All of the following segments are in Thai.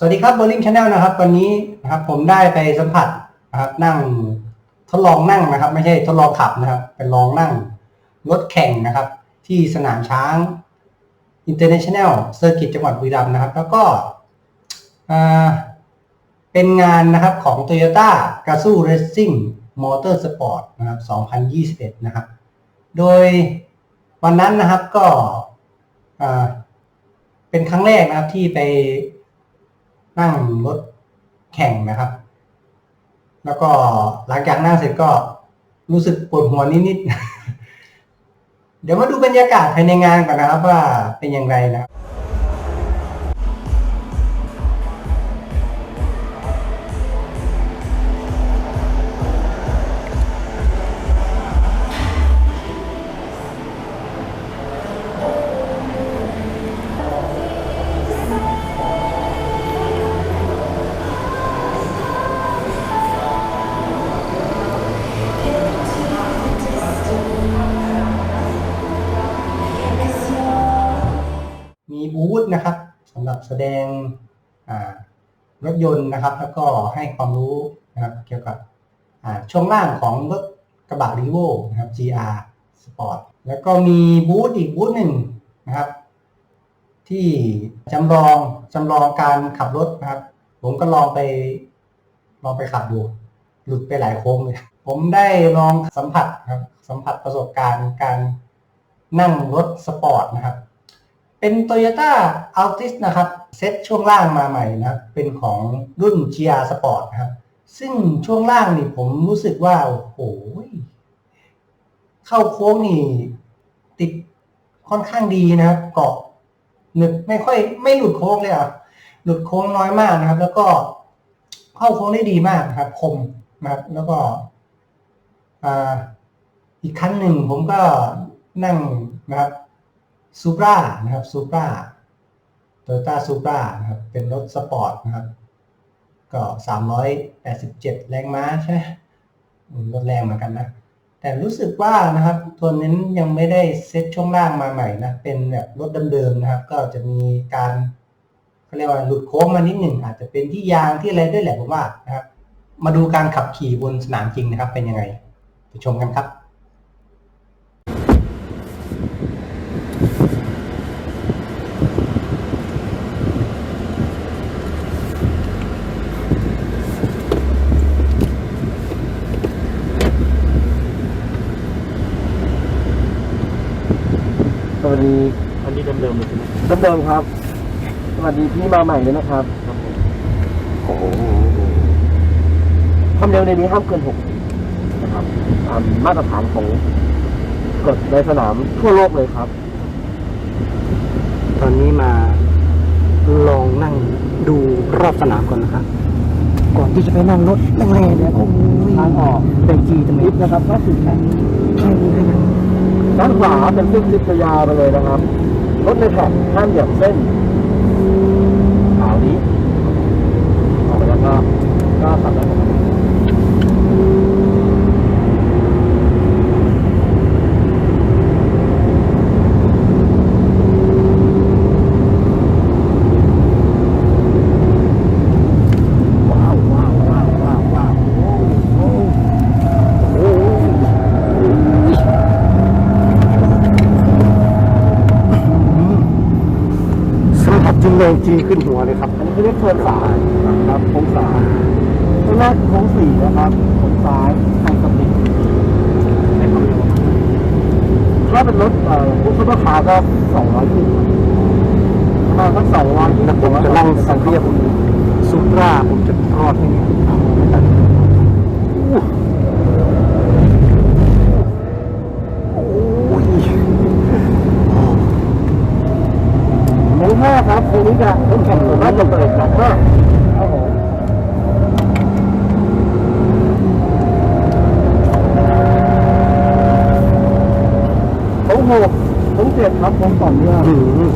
สวัสดีครับ b o r i n g Channel นะครับ วันนี้นะครับผมได้ไปสัมผัสนะครับนั่งทดลองนั่งนะครับ ไม่ใช่ทดลองขับนะครับเป็นลองนั่งรถแข่งนะครับ ที่สนามช้าง International Circuit จังหวัดบุรีรัมย์นะครับ แล้วก็เป็นงานนะครับของ Toyota g a z o Racing Motorsport นะครับ 2021 นะครับ โดยวันนั้นนะครับก็เป็นครั้งแรกนะครับที่ไป นั่งรถแข่งนะครับ แล้วก็หลังจากนั่งเสร็จก็รู้สึกปวดหัวนิดๆเดี๋ยวมาดูบรรยากาศภายในงานกันนะครับว่าเป็นอย่างไรนะ แสดงรถยนต์นะครับ แล้วก็ให้ความรู้นะครับเกี่ยวกับช่วงล่างของรถกระบะรีโวนะครับ GR Sport แล้วก็มีบูธอีกบูธหนึ่งนะครับ ที่จำลองจำลองการขับรถนะครับ ผมก็ลองไปลองไปขับดู หลุดไปหลายโค้งเลยผมได้ลองสัมผัสครับสัมผัสประสบการณ์การนั่งรถสปอร์ตนะครับ เป็น Toyota Altis นะครับเซ็ตช่วงล่างมาใหม่นะเป็นของรุ่น GR Sport นะครับ ซึ่งช่วงล่างนี่ผมรู้สึกว่า โอ้โห เข้าโค้งนี่ ติดค่อนข้างดีนะครับเกาะหนึบไม่ค่อยไม่หลุดโค้งเลยอะ หลุดโค้งน้อยมากนะครับ แล้วก็เข้าโค้งได้ดีมากครับคมนะครับแล้วก็อ,อีกคันหนึ่งผมก็นั่งนะครับ ซูปรานะครับซูปราโตโยต้าซูปรานะครับเป็นรถสปอร์ตนะครับ ก็สามร้อยแปดสิบเจ็ดแรงม้าใช่ไหมอืมรถแรงเหมือนกันนะ แต่รู้สึกว่านะครับ ตัวนี้ยังไม่ได้เซ็ตช่วงล่างมาใหม่นะ เป็นแบบรถเดิมๆนะครับ ก็จะมีการเขาเรียกว่าหลุดโค้งมานิดหนึ่งอาจจะเป็นที่ยางที่อะไรด้วยแหละผมว่านะครับ มาดูการขับขี่บนสนามจริงนะครับ เป็นยังไงไปชมกันครับ สวัสดีอันนี้เดิมๆเลยใช่ไหมเดิมๆครับ สวัสดีพี่มาใหม่เลยนะครับ ครับผมโอ้โหความเร็วในนี้ห้ามเกิน6นะครับตามมาตรฐานของกฎในสนามทั่วโลกเลยครับ ตอนนี้มาลองนั่งดูรอบสนามก่อนนะครับ ก่อนที่จะไปนั่งรถแรงๆเนี่ยโอ้ยทางออกเป็นจีตรงลินี้ฟต์นะครับถ้าสุดแข็งแค่นี้นะครับ ด้านขวาเป็นเส้นลิฟต์ยาไปเลยนะครับ รถในแท็กข้ามเหยียบเส้นขาวนี้ออกไปแล้วก็ก็ขับได้ปกติ ว้าวว้าวว้าวว้าวว้าวโอ้โหโอ้โห สัมผัสจริงเลยจีขึ้นหัวเลยครับ อันนี้เขาเรียกเทิร์นสายครับโค้งสายข้างแรกโค้งสี่นะครับโค้งซ้ายทางสปริงให้ความเร็วถ้าเป็นรถเอ่อพวกซุปเปอร์คาร์ก็สองร้อยขึ้นประมาณสักสองร้อยขึ้นแล้วผมจะนั่งสังเรียบซูปราผมจะรอดไหมเนี่ยโอ้ย โค้งห้าครับโค้งนี้จะต้นแข่งส่วนมากจะเปิดหลักห้าครับผมโค้งหกโค้งเจ็ดครับโค้งต่อเนื่องอืม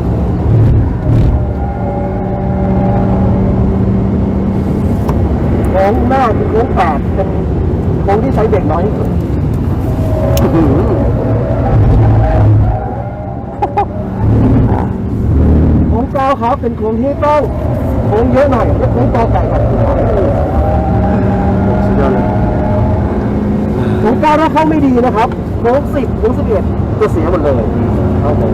โค้งหน้าคือโค้งแปดเป็นโค้งที่ใช้เบรกน้อยที่สุด เก้าครับเป็นโค้งที่ต้องค้งเยอะหน่อยโค้งต่อไก่กับโค้งขวาไม่ดีสุดยอดเลยโค้งเก้าถ้าเข้าไม่ดีนะครับโค้งสิบโค้งสิบเอ็ดจะเสียหมดเลยครับผม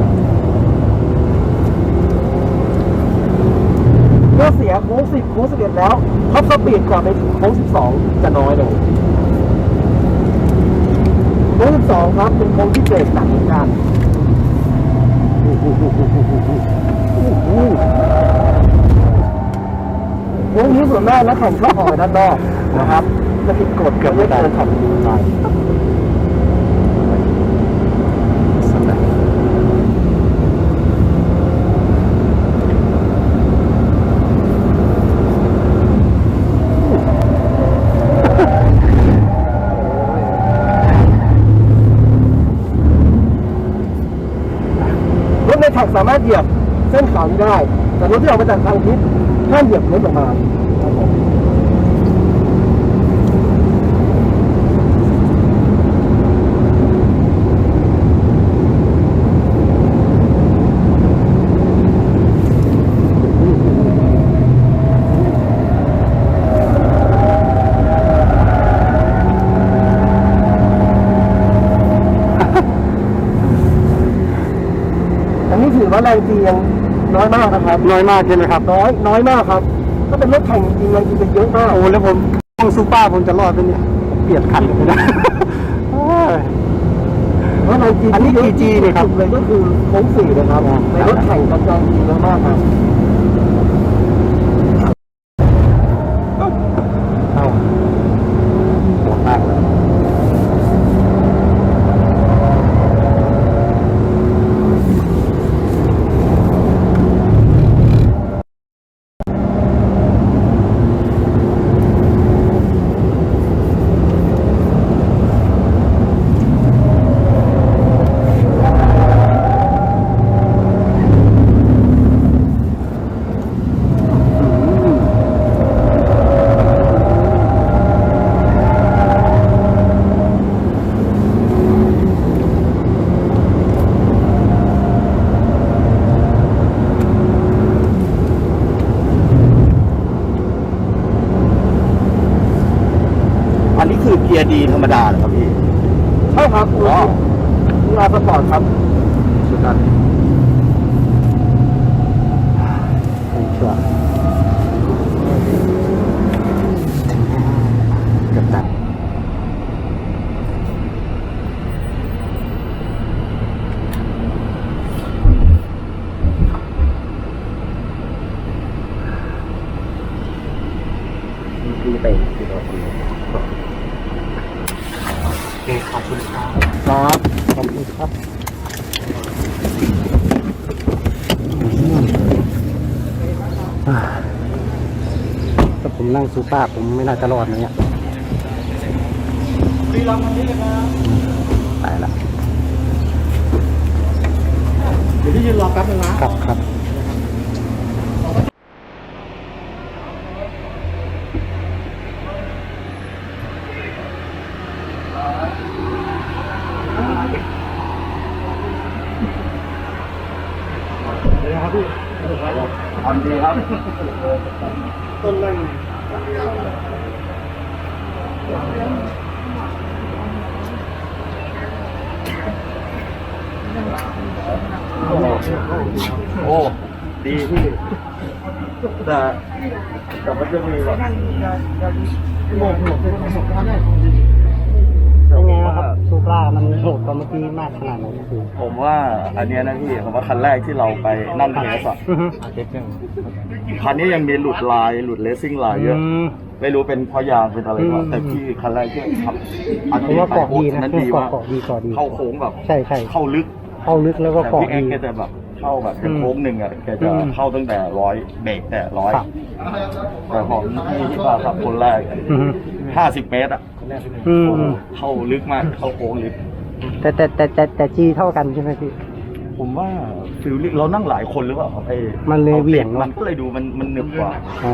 เมื่อเสียโค้งสิบโค้งสิบเอ็ดแล้วท็อปสปีดก่อนไปถึงโค้งสิบสองจะน้อยลงโค้งสิบสองครับเป็นโค้งที่เบรกหนักเหมือนกัน โอ้โหโค้งนี้ส่วนมากนักแข่งก็ออกไปด้านนอกนะครับ จะผิดกฎเกือบไม่เกินขับไป รถในแท็กสามารถเหยียบเส้ นี้ได้ แต่รถที่ออกมาจากทางทิศห้ามเหยียบรถออกมาครับผมอันนี้ถือว่าแรงจริงยัง น้อยมากนะครับ น้อยมากใช่ไหมครับ น้อยน้อยมากครับ ถ้าเป็นรถแข่งจริงๆแรงจริงจะเยอะมากโอ้แล้วผมต้องซูเปอร์ผมจะรอดไหมเนี่ยเปลี่ยนคันเลยนะโอ้ยเพราะแรงจริงอันนี้ที่เยะกี่ G เนี่ยครับที่สุดเลยก็คือโค้งสี่นะครับอ๋อในรถแข่งกับแรงจริงเยอะมากครับ เอ้าโหดมากเลย อันนี้คือ เกียร์ดีธรรมดาเหรอครับพี่ ใช่ครับอ๋อนี่อาร์สปอร์ตครับสุดยอดผมเชื่อเกือบตัดพี่ไปพี่รถโอเคขอบคุณครับครับขอบคุณครับ ถ้าผม นั่งซูเปอร์ผมไม่น่าจะรอดนะเนี่ยตายละเดี๋ยวที่ยืนรอแป๊บนึงนะครับครับเดี๋ยวนะครับพี่ ทำดีครับ ต้นนั่ง โอ้ดีพี่แต่แต่มันจะมีแบบเป็นไงครับซูเปอร์มันโหดกว่าเมื่อกี้มากขนาดไหนคือผมว่าอันเนี้ยนะพี่ผมว่าคันแรกที่เราไปนั่งเทสอะคันนี้ยังมีหลุดลายหลุดเลสซิ่งลายเยอะมไม่รู้เป็นเพราะยางเป็นอะไรก็อืมแต่พี่คันแรกที่ขับอันผมนี้ว่าไปเกาะโอ้ดียนะนั้นเครื่องดีเกาะมากเกาะดีเกาะดีเข้าโค้งแบบใช่ใช่เข้าลึก เข้าลึกแล้วก็แต่เกาะพี่เอ็ดีก แกจะแบบเข้าแบบเป็นอืมโค้งหนึ่งอะแกจะอืมเข้าตั้งแต่ร้อยเบรกแต่ร้อยครับ แต่ของพี่ที่ว่าขับคนแรกอืมห้าสิบเมตรอะอืมโอ้โหเข้าลึกมากเข้าโค้งลึก แต่แต่แต่แต่แต่จีเท่ากันใช่ไหมพี่ ผมว่าฟิลลิ่งเรานั่งหลายคนหรือเปล่าครับไอ้มันเลยเหวี่ยงเนอะ มันก็เลยดูมันมันหนึบกว่าอ๋อ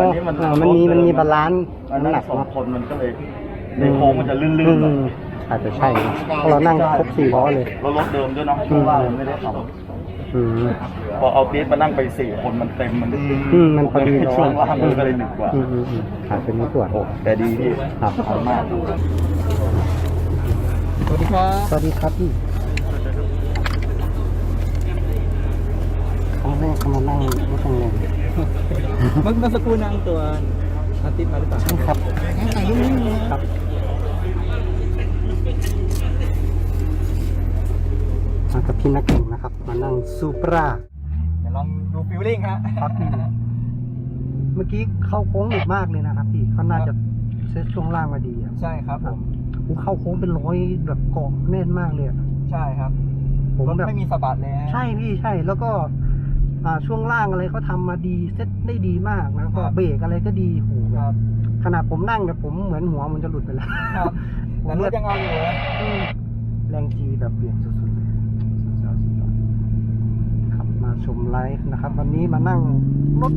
อัอันี้มันมันมีมันมีบาลานซ์อันน้ำนั้นหนักสองเนาะ คนมันก็เลยในโค้งมันจะลื่นๆหน่อือยม อาจจะใช่นะเพราะเรานั่งครบสี่ล้อเลย แล้วรถเดิมด้วยเนาะเพราะว่ามันไม่ได้ขับอืม พอเอาปี๊ดมานั่งไปสี่คนมันเต็มมันอืมมันพอดีช่วงล่างมันก็เลยหนึบกว่า อืมอืมอืมขาดเป็นในส่วน โอ้แต่ดีพี่ครับ ขอบคุณมาก สวัสดีครับ สวัสดีครับพี่ครั้งแรกเขามานั่งรถตรงนี้เมื่อเมื่อสักครู่นั่งตัวอาทิตย์มาหรือเปล่าใช่ครับ ครับมา กับพี่นักแข่งนะครับ มานั่งซูปราเดี๋ยวลองดูฟิลลิ่งฮะครับพี่เมื่อกี้เข้าโค้งหนึบมากเลยนะครับพี่เขาน่าจะเซตช่วงล่างมาดีอะใช่ครับผมผมเข้าโค้งเป็นร้อยแบบเกาะแน่นมากเลยอะใช่ครับผมรถแบบไม่มีสะบัดเลยฮะใช่พี่ใช่แล้วก็อ่าช่วงล่างอะไรเขาทำมาดีเซ็ตได้ดีมากแล้วก็ครับเบรกอะไรก็ดีโหคแบรับบขนาดผมนั่งเนี่ยผมเหมือนหัวมันจะหลุดไปแล้วครับแต่รถยังเอาอยู่นะอืมแรงจีแบบเปลี่ยนสุดๆเลยสุดยอดสุดยอดครับมา ชมไลฟ์นะครับ วันนี้มานั่งรถ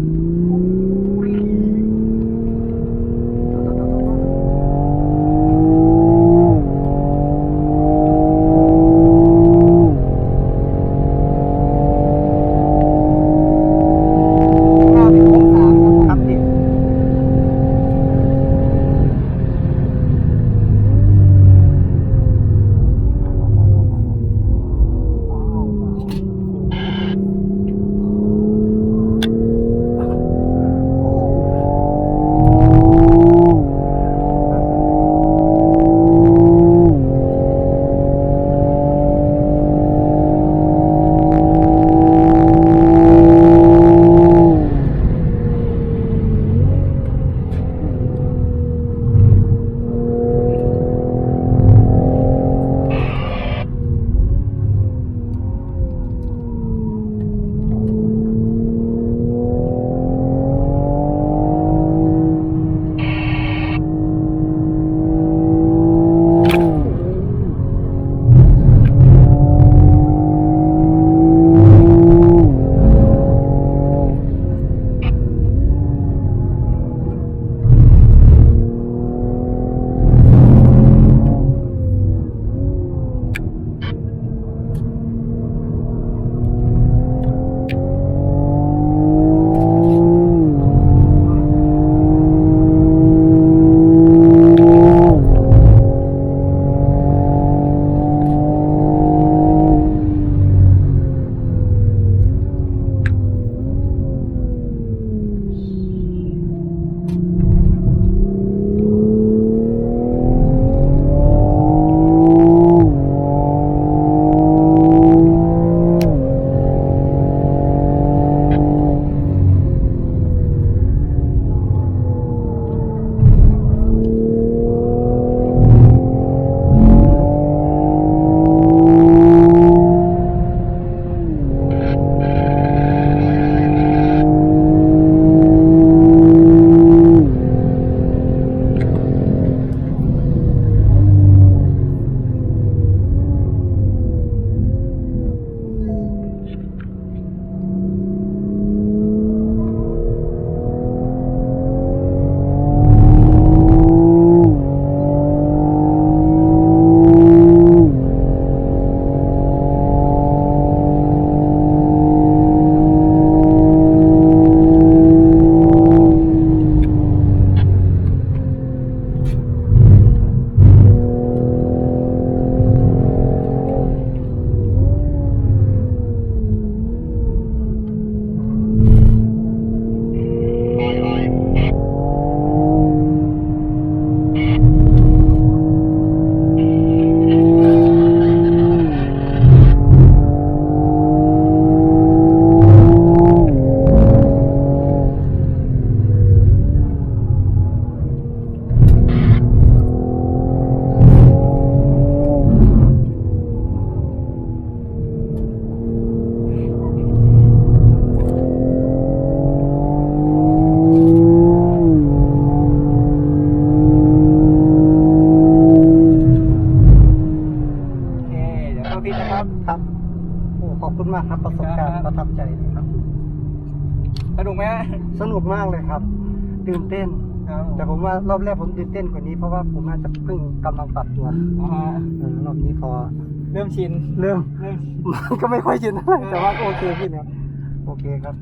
อูรี สนุกมากเลยครับ ตื่นเต้นครับแต่ผมว่ารอบแรกผมตื่นเต้นกว่านี้เพราะว่าผมน่าจะเพิ่งกำลังปรับตัวอ่าฮะเออรอบนี้พอเริ่มชินเริ่ม เริ่มมันก็ไม่ค่อยชินเท่าไหร่แต่ว่าก็โอเคขึ้นครับโอเคครับ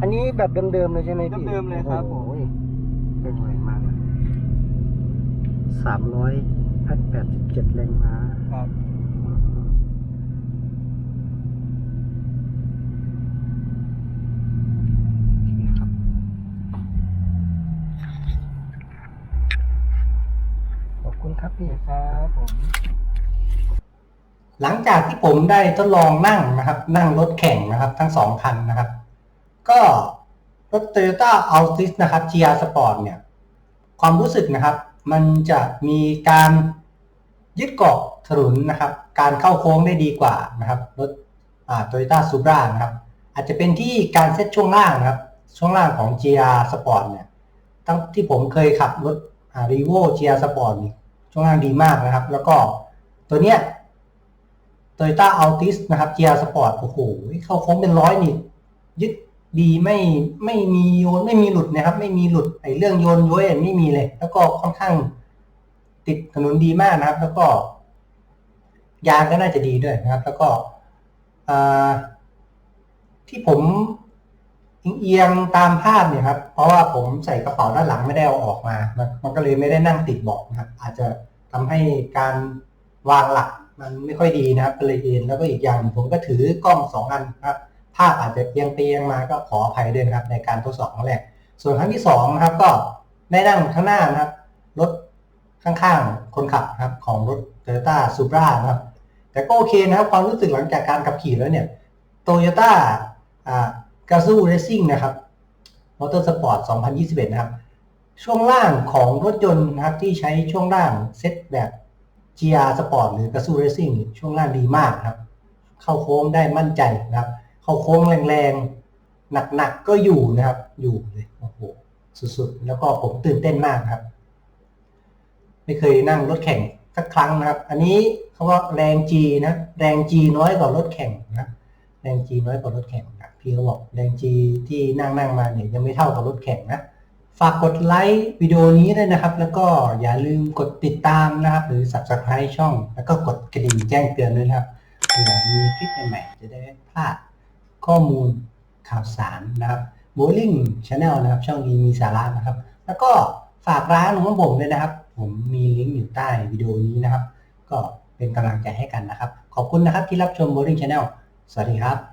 อันนี้แบบเดิมๆเลยใช่ไหมพี่เดิมๆเลยครับผม โอ้ยเป็นไวมากสามร้อยแปดแปดสิบเจ็ดแรงม้าครับครับขอบ ครับพี่ครับผมหลังจากที่ผมได้ทดลองนั่งนะครับ นั่งรถแข่งนะครับ ทั้งสองคันนะครับ ก็รถ Toyota Altis นะครับ GR Sport เนี่ย ความรู้สึกนะครับ มันจะมีการยึดเกาะถนนนะครับ การเข้าโค้งได้ดีกว่านะครับ รถอ่า Toyota Supra นะครับ อาจจะเป็นที่การเซตช่วงล่างนะครับ ช่วงล่างของ GR Sport เนี่ย ตั้งที่ผมเคยขับรถอ่า Revo GR Sport นี่ ช่วงล่างดีมากนะครับ แล้วก็ตัวเนี้ย Toyota Altis นะครับ GR Sport โอ้โหเข้าโค้งเป็นร้อยนี่ยึดดีไม่ไม่มีโยนไม่มีหลุดนะครับ ไม่มีหลุดไอ้เรื่องโยนย้อยไม่มีเลย แล้วก็ค่อนข้างติดถนนดีมากนะครับ แล้วก็ ยางก็น่าจะดีด้วยนะครับ แล้วก็ที่ผม เอียงตามภาพเนี่ยครับ เพราะว่าผมใส่กระเป๋าด้านหลังไม่ได้เอาออกมา มันก็เลยไม่ได้นั่งติดเบาะนะครับ อาจจะทำให้การวางหลักมันไม่ค่อยดีนะครับก็เลยเอ็นแล้วก็อีกอย่างผมก็ถือกล้องสองอันนะครับ ภาพอาจจะเอียงไปเอียงมาก็ขออภัยด้วยนะครับ ในการทดสอบครั้งแรก ส่วนครั้งที่สองนะครับก็ได้นั่งข้างหน้านะครับรถข้างๆคนขับนะครับของรถ Toyota Supra นะครับแต่ก็โอเคนะครับความรู้สึกหลังจากการขับขี่แล้วเนี่ย Toyota อ่า Gazoo Racing นะครับ Motorsport 2021 นะครับ ช่วงล่างของรถยนต์นะครับที่ใช้ช่วงล่างเซตแบบ GR Sport หรือ Gazoo Racing ช่วงล่างดีมากครับ เข้าโค้งได้มั่นใจนะครับ เข้าโค้งแรงๆ หนักๆ ก็อยู่นะครับ อยู่เลยโอ้โหสุดๆ แล้วก็ผมตื่นเต้นมากครับ ไม่เคยนั่งรถแข่งสักครั้งนะครับ อันนี้เขาว่าแรง G นะ แรง G น้อยกว่ารถแข่งนะ แรง G น้อยกว่ารถแข่งนะ พี่เขาบอกแรง G ที่นั่งนั่งมาเนี่ยยังไม่เท่ากับรถแข่งนะ ฝากกดไลค์วิดีโอนี้ด้วยนะครับ แล้วก็อย่าลืมกดติดตามนะครับ หรือ subscribe ช่อง แล้วก็กดกระดิ่งแจ้งเตือนด้วยนะครับเผื่อมีคลิปใหม่ๆจะได้ไม่พลาดข้อมูลข่าวสารนะครับ Bowling Channel นะครับ ช่องนี้มีสาระนะครับ แล้วก็ฝากร้านของผมด้วยนะครับ ผมมีลิงก์อยู่ใต้วิดีโอนี้นะครับ ก็เป็นกำลังใจให้กันนะครับ ขอบคุณนะครับที่รับชม Bowling Channel สวัสดีครับ